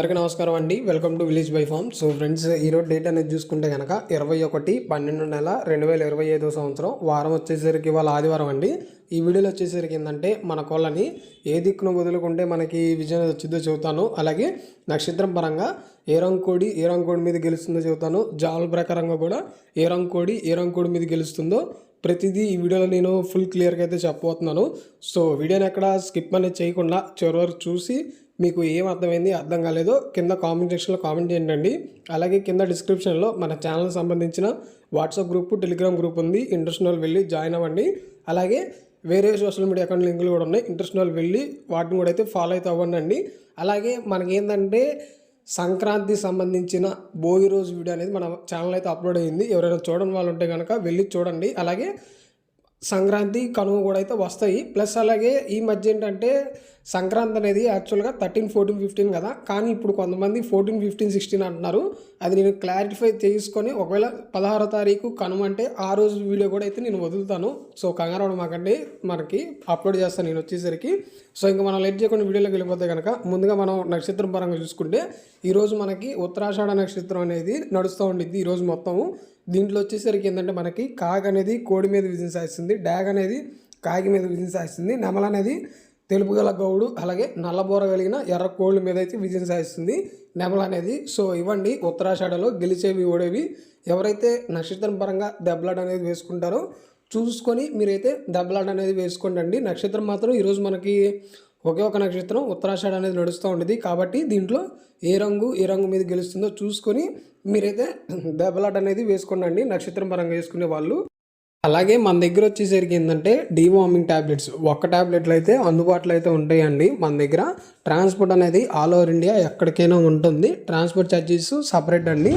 అందరికీ నమస్కారం అండి. Welcome to village by farm so friends ఈరోజు డేట్ అనేది చూసుకుంటే కనుక ఇరవై ఒకటి పన్నెండు నెల రెండు వేల ఇరవై ఐదో సంవత్సరం. వారం వచ్చేసరికి ఇవాళ ఆదివారం అండి. ఈ వీడియోలో వచ్చేసరికి ఏంటంటే మన కోళ్ళని ఏ దిక్కును వదులుకుంటే మనకి విజయం వచ్చిందో చెబుతాను. అలాగే నక్షత్రం పరంగా ఏ రంకోడి ఏ రంకోడి మీద గెలుస్తుందో చెబుతాను. జాల ప్రకారంగా కూడా ఏ రంకోడి ఏ రంకోడి మీద గెలుస్తుందో ప్రతిదీ ఈ వీడియోలో నేను ఫుల్ క్లియర్గా అయితే చెప్పబోతున్నాను. సో వీడియోని ఎక్కడ స్కిప్ అనేది చేయకుండా చివరి వరకు చూసి మీకు ఏం అర్థమైంది అర్థం కాలేదో కింద కామెంట్ సెక్షన్లో కామెంట్ చేయండి. అలాగే కింద డిస్క్రిప్షన్లో మన ఛానల్ సంబంధించిన వాట్సాప్ గ్రూప్ టెలిగ్రామ్ గ్రూప్ ఉంది. ఇంట్రెస్ట్ వెళ్ళి జాయిన్ అవ్వండి. అలాగే వేరే సోషల్ మీడియా అకౌంట్ లింకులు కూడా ఉన్నాయి. ఇంట్రెస్ట్ వెళ్ళి వాటిని కూడా అయితే ఫాలో అయితే అవ్వండి అలాగే మనకేంటంటే సంక్రాంతి సంబంధించిన భోగి రోజు వీడియో అనేది మన ఛానల్ అయితే అప్లోడ్ అయ్యింది ఎవరైనా చూడని వాళ్ళు ఉంటే కనుక వెళ్ళి చూడండి. అలాగే సంక్రాంతి కనుమ కూడా అయితే వస్తాయి. ప్లస్ అలాగే ఈ మధ్య ఏంటంటే సంక్రాంతి అనేది యాక్చువల్గా థర్టీన్ ఫోర్టీన్ ఫిఫ్టీన్ కదా. కానీ ఇప్పుడు కొంతమంది ఫోర్టీన్ ఫిఫ్టీన్ సిక్స్టీన్ అంటున్నారు. అది నేను క్లారిఫై చేసుకొని ఒకవేళ పదహారో తారీఖు కనుమ అంటే ఆ రోజు వీడియో కూడా అయితే నేను వదులుతాను. సో కంగారు మాకండి మనకి అప్లోడ్ చేస్తాను నేను వచ్చేసరికి. సో ఇంకా మనం లేట్ చేయకుండా వీడియోలోకి వెళ్ళిపోతే కనుక ముందుగా మనం నక్షత్రం పరంగా చూసుకుంటే ఈరోజు మనకి ఉత్తరాషాఢ నక్షత్రం అనేది నడుస్తూ ఉండిద్ది ఈరోజు మొత్తము. దీంట్లో వచ్చేసరికి ఏంటంటే మనకి కాగ్ అనేది కోడి మీద విజయం సాధిస్తుంది డ్యాగ్ అనేది కాగి మీద విజయం సాధిస్తుంది నెమల అనేది తెలుపు గల గౌడు అలాగే నల్లబోర కలిగిన ఎర్ర కోళ్ళ మీద అయితే విజయం సాధిస్తుంది నెమల అనేది. సో ఇవ్వండి ఉత్తరాషాఢలో గెలిచేవి ఓడేవి. ఎవరైతే నక్షత్రం పరంగా దెబ్బలాట అనేది వేసుకుంటారో చూసుకొని మీరైతే దెబ్బలాట అనేది వేసుకోండి నక్షత్రం మాత్రం ఈరోజు మనకి ఒకే ఒక నక్షత్రం ఉత్తరాషాఢ అనేది నడుస్తూ ఉండేది. కాబట్టి దీంట్లో ఏ రంగు ఏ రంగు మీద గెలుస్తుందో చూసుకొని మీరైతే దెబ్బలాట అనేది వేసుకోండి నక్షత్రం పరంగా వేసుకునే వాళ్ళు. అలాగే మన దగ్గర వచ్చేసరికి ఏంటంటే డీవార్మింగ్ ట్యాబ్లెట్స్ ఒక్క ట్యాబ్లెట్లు అయితే అందుబాటులో అయితే ఉంటాయండి మన దగ్గర. ట్రాన్స్పోర్ట్ అనేది ఆల్ ఓవర్ ఇండియా ఎక్కడికైనా ఉంటుంది. ట్రాన్స్పోర్ట్ ఛార్జెస్ సపరేట్ అండి.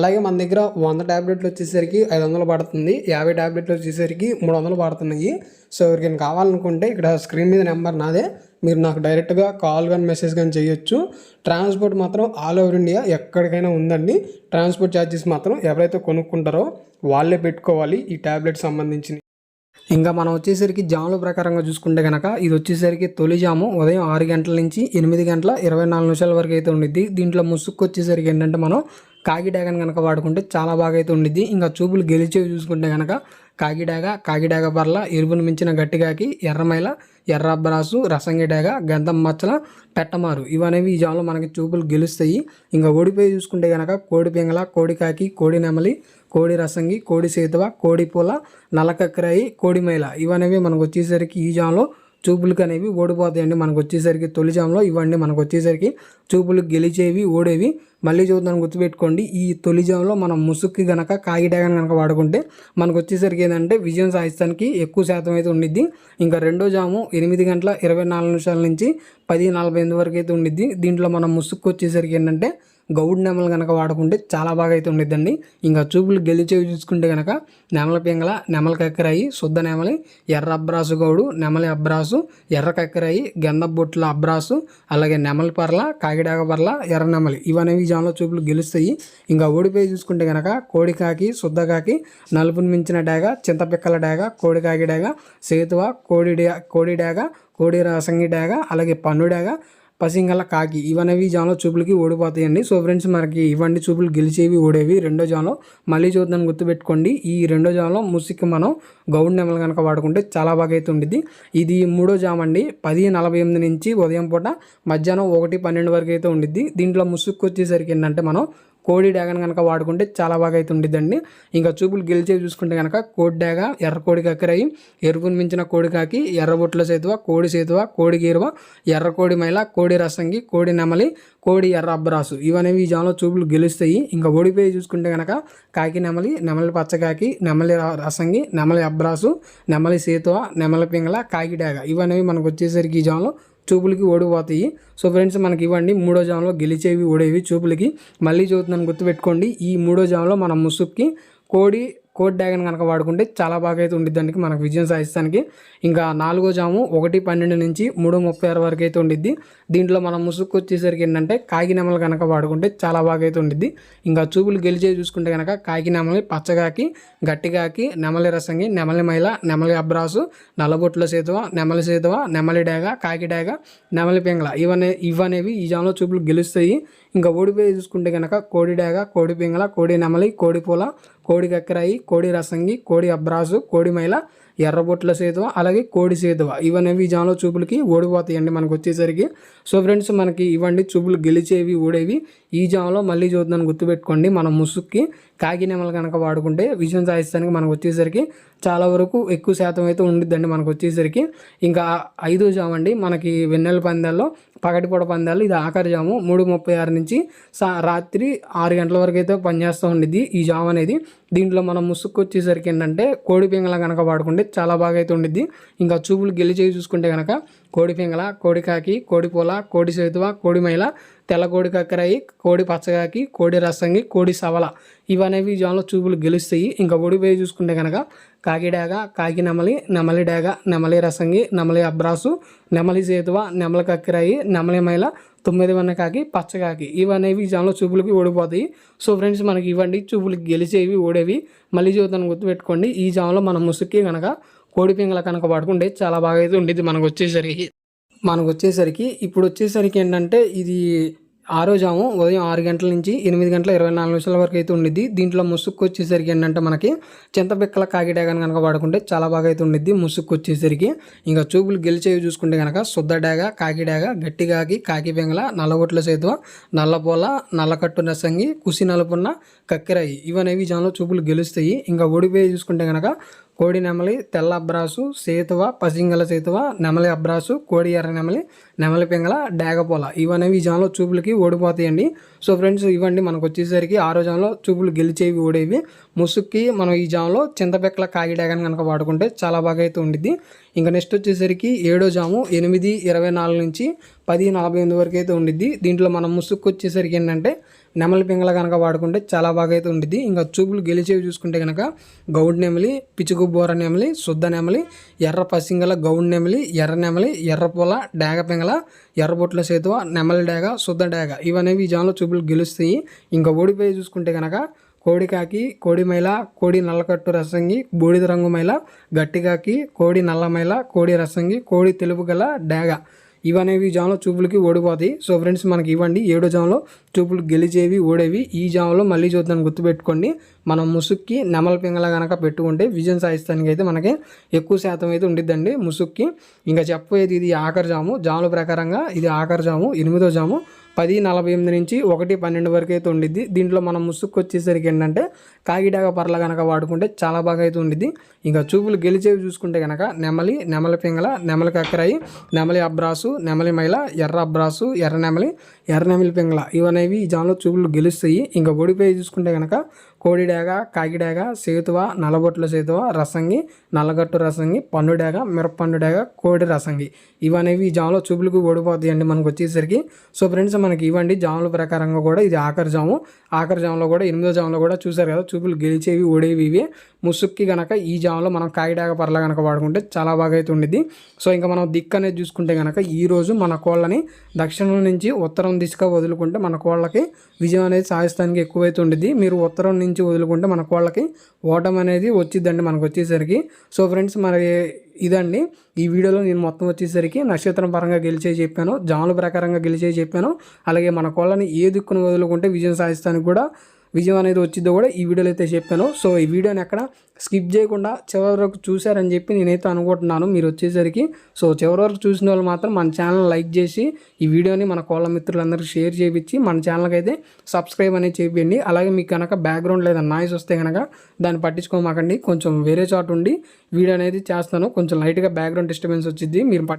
అలాగే మన దగ్గర వంద ట్యాబ్లెట్లు వచ్చేసరికి ఐదు వందలు పడుతుంది. యాభై ట్యాబ్లెట్లు వచ్చేసరికి మూడు వందలు పడుతున్నాయి. సో ఎవరికైనా కావాలనుకుంటే ఇక్కడ స్క్రీన్ మీద నెంబర్ నాదే. మీరు నాకు డైరెక్ట్గా కాల్ కానీ మెసేజ్ కానీ చేయొచ్చు. ట్రాన్స్పోర్ట్ మాత్రం ఆల్ ఓవర్ ఇండియా ఎక్కడికైనా ఉందండి. ట్రాన్స్పోర్ట్ ఛార్జెస్ మాత్రం ఎవరైతే కొనుక్కుంటారో వాళ్ళే పెట్టుకోవాలి ఈ ట్యాబ్లెట్ సంబంధించి ఇంకా మనం వచ్చేసరికి జాముల ప్రకారంగా చూసుకుంటే కనుక ఇది వచ్చేసరికి తొలి జాము. ఉదయం ఆరు గంటల నుంచి ఎనిమిది గంటల ఇరవై నాలుగు నిమిషాల వరకు అయితే ఉండిద్ది. దీంట్లో ముసుక్కు వచ్చేసరికి ఏంటంటే మనం కాగిడాగ కనుక వాడుకుంటే చాలా బాగా అయితే ఉండిద్ది. ఇంకా చూపులు గెలిచేవి చూసుకుంటే కనుక కాకిడాగ కాకిడాగ పర్ల ఎరుపును మించిన గట్టిగాకి ఎర్రమైల ఎర్ర అబ్బరాసు రసంగిడాగ గంధం మచ్చల పెట్టమారు ఇవనేవి ఈ జాములో మనకి చూపులు గెలుస్తాయి. ఇంకా ఓడిపోయి చూసుకుంటే కనుక కోడి పింగళ కోడి కాకి కోడి నెమలి కోడి రసంగి కోడి సేతువ కోడి పూల నల్లకక్కరాయి కోడి మైల ఇవనేవి మనకు వచ్చేసరికి ఈ జాములో చూపులకు అనేవి ఓడిపోతాయండి. మనకు వచ్చేసరికి తొలిజామ్లో ఇవ్వండి. మనకు వచ్చేసరికి చూపులు గెలిచేవి ఓడేవి. మళ్ళీ చూద్దాం గుర్తుపెట్టుకోండి. ఈ తొలిజాములో మనం ముసుక్కి గనక కాగిడాగన్ కనుక వాడుకుంటే మనకు వచ్చేసరికి ఏంటంటే విజయం సాధిస్తానికి ఎక్కువ శాతం అయితే ఉండిద్ది. ఇంకా రెండో జాము ఎనిమిది గంటల ఇరవై నాలుగు నిమిషాల నుంచి పది నలభై ఎనిమిది వరకు అయితే ఉండిద్ది. దీంట్లో మనం ముసుక్కు వచ్చేసరికి ఏంటంటే గౌడ్ నెమలు కనుక వాడుకుంటే చాలా బాగా అయితే ఉండిద్దండి. ఇంకా చూపులు గెలిచేవి చూసుకుంటే కనుక నెమల పింగళ నెమల కక్కరాయి శుద్ధ నెమలి ఎర్ర అబ్రాసు గౌడు నెమలి అబ్రాసు ఎర్ర కక్కరాయి గంధ బొట్ల అబ్రాసు అలాగే నెమలి పర్ల కాకిడాక పర్ల ఎర్ర నెమలి ఇవనేవి జాన్లో చూపులు గెలుస్తాయి. ఇంకా ఓడిపోయి చూసుకుంటే కనుక కోడికాకి శుద్ధకాకి నలుపుని మించిన డాగ చింతపిక్కల డాగ కోడికాకి డాగ సేతువ కోడి డా కోడి డాగ కోడి రసంగి డాగ అలాగే పన్ను డాగ పసింగల కాకి. ఇవనేవి జాన్లో చూపులకి ఓడిపోతాయండి. సో ఫ్రెండ్స్ మనకి ఇవన్నీ చూపులు గెలిచేవి ఓడేవి రెండో జాన్లో. మళ్ళీ చూద్దాం గుర్తుపెట్టుకోండి. ఈ రెండో జాన్లో ముసిక్కి మనం గౌడ్ నెమలు కనుక వాడుకుంటే చాలా బాగా అయితే ఉండిద్ది. ఇది మూడో జామ్ అండి. పది నలభై ఎనిమిది నుంచి ఉదయం పూట మధ్యాహ్నం ఒకటి పన్నెండు వరకు అయితే ఉండిద్ది. దీంట్లో ముసుక్కు వచ్చేసరికి ఏంటంటే మనం కోడి డాగను కనుక వాడుకుంటే చాలా బాగా అయితే ఉండిద్దండి. ఇంకా చూపులు గెలిచేవి చూసుకుంటే కనుక కోడి డాగ ఎర్ర కోడి కక్కరయి ఎరుపుని మించిన కోడి కాకి ఎర్రబొట్ల సేతువ కోడి సేతువ కోడి గీరువ ఎర్ర కోడి మైల కోడి రసంగి కోడి నెమలి కోడి ఎర్ర అబ్బరాసు. ఇవనేవి ఈ జాలో చూపులు గెలుస్తాయి. ఇంకా ఓడిపోయి చూసుకుంటే కనుక కాకి నెమలి నెమలి పచ్చకాకి నెమలి రసంగి నెమలి అబ్బరాసు నెమలి సేతువ నెమలి పింగళ కాకి డాగ ఇవనేవి మనకు వచ్చేసరికి ఈ జాలో చూపులకి ఓడిపోతాయి. సో ఫ్రెండ్స్ మనకి ఇవ్వండి. మూడో జామ్లో గెలిచేవి ఓడేవి చూపులకి. మళ్ళీ చూస్తున్నాను గుర్తుపెట్టుకోండి. ఈ మూడో జామ్లో మన ముసుక్కి కోడి కోడ్ డ్యాగన్ కనుక వాడుకుంటే చాలా బాగా అయితే ఉండిద్దానికి మనకు విజయం సాధిస్తానికి ఇంకా నాలుగో జాము ఒకటి పన్నెండు నుంచి మూడు ముప్పై ఆరు వరకు అయితే ఉండిద్ది. దీంట్లో మనం ముసుగు వచ్చేసరికి ఏంటంటే కాకినామలు కనుక వాడుకుంటే చాలా బాగా అయితే ఉండిద్ది. ఇంకా చూపులు గెలిచే చూసుకుంటే కనుక కాకి నెమలి పచ్చగాకి గట్టిగాకి నెమలి రసంగి నెమలి మైల నెమలి అబ్రాసు నల్లబొట్ల సేతువ నెమలి సేతువ నెమలి డేగ కాకి డేగ నెమలి పెంగళ ఇవనే ఇవనేవి ఈ జాములో చూపులు గెలుస్తాయి. ఇంకా ఓడిపోయి చూసుకుంటే కనుక కోడి డేగ కోడి పింగళ కోడి నెమలి కోడి పూల కోడి కక్కరాయి కోడి రసంగి కోడి అబ్రాసు కోడి మైల ఎర్రబొట్ల సేతువ అలాగే కోడి సేతువ. ఇవనేవి ఈ చూపులకి ఓడిపోతాయండి మనకు వచ్చేసరికి. సో ఫ్రెండ్స్ మనకి ఇవ్వండి చూపులు గెలిచేవి ఓడేవి ఈ జాములో మళ్ళీ చూద్దాం గుర్తుపెట్టుకోండి. మనం ముసుక్కి కాకినెమలు కనుక వాడుకుంటే విజయం సాధిస్తానికి మనకు వచ్చేసరికి చాలా వరకు ఎక్కువ శాతం అయితే ఉండిద్దండి మనకు వచ్చేసరికి. ఇంకా ఐదో జాము అండి. మనకి వెన్నెల పందాల్లో పగటిపూట పందాలు ఇది ఆఖరి జాము. మూడు ముప్పై ఆరు నుంచి సా రాత్రి ఆరు గంటల వరకు అయితే పనిచేస్తూ ఉండిద్ది ఈ జాము అనేది. దీంట్లో మనం ముసుక్కు వచ్చేసరికి ఏంటంటే కోడి పింగళ కనుక వాడుకుంటే చాలా బాగా అయితే ఉండిద్ది. ఇంకా చూపులు గెలిచేవి చూసుకుంటే కనుక కోడి పింగళ కోడికాకి కోడి పూల కోడి సేతువ కోడి మైల తెల్ల కోడి కక్కరాయి కోడి పచ్చగాకి కోడి రసంగి కోడి సవల ఇవనేవి జాములో చూపులు గెలుస్తాయి. ఇంకా ఓడిపోయి చూసుకుంటే కనుక కాకిడాగ కాకి నెమలి నెమలి డేగ నెమలి రసంగి నెమలి అబ్రాసు నెమలి సేతువ నెమలి కక్కిరాయి నెమలి మైల తొమ్మిది వన్న కాకి పచ్చకాకి ఇవనేవి ఈ జాన్లో చూపులకి ఓడిపోతాయి. సో ఫ్రెండ్స్ మనకి ఇవ్వండి. చూపులకి గెలిచేవి ఓడేవి. మళ్ళీ జీవితాన్ని గుర్తుపెట్టుకోండి. ఈ జాన్లో మనం ముసుక్కి కనుక కోడి పింగల కనుక పడుకుంటే చాలా బాగా అయితే ఉండేది మనకు వచ్చేసరికి. మనకు వచ్చేసరికి ఇప్పుడు వచ్చేసరికి ఏంటంటే ఇది ఆ రోజాము ఉదయం ఆరు గంటల నుంచి ఎనిమిది గంటల ఇరవై నాలుగు నిమిషాల వరకు అయితే ఉండిద్ది. దీంట్లో ముసుక్కు వచ్చేసరికి ఏంటంటే మనకి చింతపిక్కల కాకిడాగని కనుక వాడుకుంటే చాలా బాగా అయితే ఉండిద్ది ముసుక్కు వచ్చేసరికి ఇంకా చూపులు గెలిచేవి చూసుకుంటే కనుక శుద్ధ డాగ గట్టిగాకి గట్టి కాకి బెంగల నల్లగొట్ల సేతువ నల్లపోల నల్లకట్టు రసంగి కుసి నలుపున్న కక్కెరాయి. ఇవనేవి జనంలో చూపులు గెలుస్తాయి. ఇంకా ఓడిపోయి చూసుకుంటే కనుక కోడి నెమలి తెల్ల అబ్రాసు సేతువ పసింగల సేతువ నెమలి అబ్రాసు కోడి ఎర్ర నెమలి నెమలి పింగళ డేగపోల. ఇవనేవి ఈ జాన్లో చూపులకి ఓడిపోతాయండి. సో ఫ్రెండ్స్ ఇవ్వండి. మనకు వచ్చేసరికి ఆరో జాన్లో చూపులు గెలిచేవి ఓడేవి. ముసుక్కి మనం ఈ జామ్లో చింతపెక్కల కాగి డాగని కనుక వాడుకుంటే చాలా బాగా అయితే ఉండిద్ది. ఇంకా నెక్స్ట్ వచ్చేసరికి ఏడో జాము ఎనిమిది ఇరవై నాలుగు నుంచి పది నలభై ఎనిమిది వరకు అయితే ఉండిద్ది. దీంట్లో మనం ముసుక్కు వచ్చేసరికి ఏంటంటే నెమలి పింగళ కనుక వాడుకుంటే చాలా బాగా అయితే ఉంటుంది ఇంకా చూపులు గెలిచేవి చూసుకుంటే కనుక గౌడ్ నెమలి పిచుకు బోర నెమలి శుద్ధ నెమలి ఎర్ర పసింగల గౌడ్ నెమలి ఎర్ర నెమలి ఎర్రపూల డాగ పింగళ ఎర్రబొట్ల సేతువ నెమలి డాగ శుద్ధ డేగ ఇవనేవి ఈ జాన్లో చూపులు గెలుస్తాయి. ఇంకా ఓడిపోయి చూసుకుంటే కనుక కోడికాకి కోడి మైల కోడి నల్లకట్టు రసంగి బూడిద రంగు మైల గట్టికాకి కోడి నల్ల మైల కోడి రసంగి కోడి తెలుపు గల డాగ ఇవనేవి జామ్లో చూపులకి ఓడిపోతాయి. సో ఫ్రెండ్స్ మనకి ఇవ్వండి. ఏడో జామ్లో చూపులు గెలిచేవి ఓడేవి. ఈ జామ్లో మళ్ళీ చూద్దాం. గుర్తుపెట్టుకోండి. మనం ముసుక్కి నెమల పింగల కనుక పెట్టుకుంటే విజయం సాధిస్తానికి అయితే మనకి ఎక్కువ శాతం అయితే ఉండిద్దండి ముసుక్కి. ఇంకా చెప్పేది ఇది ఆఖరి జాము. జాముల ప్రకారంగా ఇది ఆఖరి జాము ఎనిమిదో జాము. పది నలభై ఎనిమిది నుంచి ఒకటి పన్నెండు వరకు అయితే ఉండిద్ది. దీంట్లో మనం ముసుక్కు వచ్చేసరికి ఏంటంటే కాగిడాగా పర్ల కనుక వాడుకుంటే చాలా బాగా అయితే ఉండిద్ది. ఇంకా చూపులు గెలిచేవి చూసుకుంటే కనుక నెమలి నెమలి పింగళ నెమలి కక్కరాయి నెమలి అబ్రాసు నెమలి మైల ఎర్ర అబ్రాసు ఎర్ర నెమలి ఎర్ర నెమలి పింగళ ఇవనేవి ఈ జాన్లో చూపులు గెలుస్తాయి. ఇంకా ఓడిపోయి చూసుకుంటే కనుక కోడిడాగ కాకిడాగ సేతువ నల్లబొట్ల సేతువ రసంగి నల్లగట్టు రసంగి పండుడాగ మిరపండుడాగ కోడి రసంగి. ఇవనేవి ఈ జాములో చూపులకు ఓడిపోతాయండి మనకు వచ్చేసరికి. సో ఫ్రెండ్స్ మనకి ఇవ్వండి జాముల ప్రకారంగా కూడా ఇది ఆఖరి జాము. ఆఖరి జాములో కూడా ఎనిమిదో జాములో కూడా చూసారు కదా చూపులు గెలిచేవి ఓడేవి ఇవి. ముసుక్కి కనుక ఈ జామ్లో మనం కాకిడాగ పర్ల కనుక వాడుకుంటే చాలా బాగా అయితే ఉండిద్ది. సో ఇంకా మనం దిక్కు అనేది చూసుకుంటే కనుక ఈరోజు మన కోళ్ళని దక్షిణం నుంచి ఉత్తరం దిశగా వదులుకుంటే మన కోళ్ళకి విజయం అనేది సాధిస్తానికి ఎక్కువైతే ఉండిద్ది. మీరు ఉత్తరం నుంచి వదులుకుంటే మన కోళ్ళకి ఓటం అనేది వచ్చిద్దండి మనకు వచ్చేసరికి. సో ఫ్రెండ్స్ మరి ఇదండి. ఈ వీడియోలో నేను మొత్తం వచ్చేసరికి నక్షత్రం పరంగా గెలిచే చెప్పాను జాముల ప్రకారంగా గెలిచే చెప్పాను. అలాగే మన కోళ్ళని ఏ దిక్కును వదులుకుంటే విజయం సాధిస్తానికి కూడా విజయం అనేది వచ్చిందో కూడా ఈ వీడియోలో అయితే చెప్పాను. సో ఈ వీడియోని ఎక్కడ స్కిప్ చేయకుండా చివరి వరకు చూశారని చెప్పి నేనైతే అనుకుంటున్నాను మీరు వచ్చేసరికి. సో చివరి వరకు చూసిన వాళ్ళు మాత్రం మన ఛానల్ లైక్ చేసి ఈ వీడియోని మన కోళ్ళ మిత్రులందరికీ షేర్ చేయించి మన ఛానల్కి అయితే సబ్స్క్రైబ్ అనేది చేయండి. అలాగే మీకు కనుక బ్యాక్గ్రౌండ్ లేదా నాయిస్ వస్తే కనుక దాన్ని పట్టించుకోమాకండి. కొంచెం వేరే చోట ఉండి వీడియో అనేది చేస్తాను. కొంచెం లైట్గా బ్యాక్గ్రౌండ్ డిస్టర్బెన్స్ వచ్చింది మీరు